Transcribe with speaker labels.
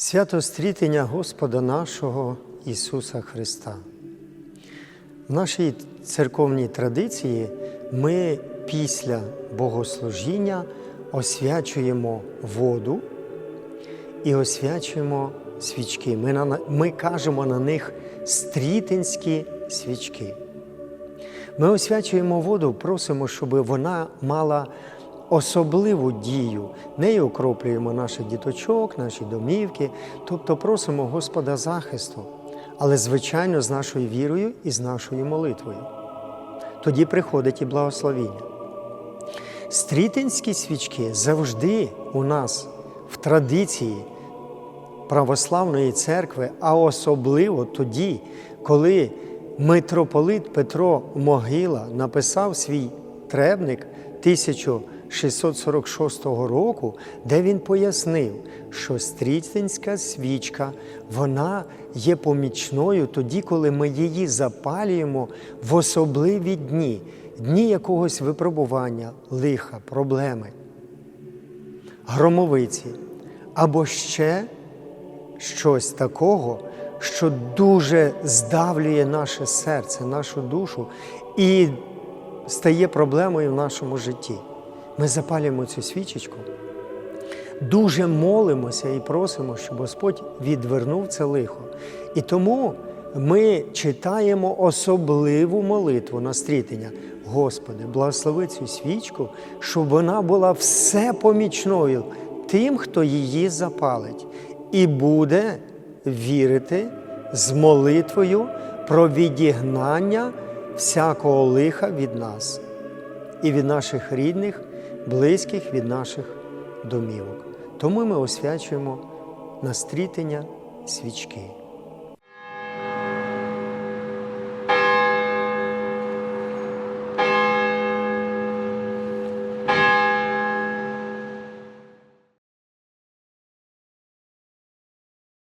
Speaker 1: Свято стрітення Господа нашого Ісуса Христа. В нашій церковній традиції ми після богослужіння освячуємо воду і освячуємо свічки. Ми, на, ми кажемо на них стрітинські свічки. Ми освячуємо воду, просимо, щоб вона мала особливу дію. Нею окроплюємо наших діточок, наші домівки, тобто просимо Господа захисту, але, звичайно, з нашою вірою і з нашою молитвою. Тоді приходить і благословіння. Стрітинські свічки завжди у нас в традиції православної церкви, а особливо тоді, коли митрополит Петро Могила написав свій требник 1646 року, де він пояснив, що стрітинська свічка вона є помічною тоді, коли ми її запалюємо в особливі дні, дні якогось випробування, лиха, проблеми, громовиці або ще щось такого, що дуже здавлює наше серце, нашу душу і стає проблемою в нашому житті. Ми запалюємо цю свічечку, дуже молимося і просимо, щоб Господь відвернув це лихо. І тому ми читаємо особливу молитву на стрітення. Господи, благослови цю свічку, щоб вона була все помічною тим, хто її запалить, і буде вірити з молитвою про відігнання всякого лиха від нас і від наших рідних, близьких, від наших домівок. Тому ми освячуємо настрітення свічки.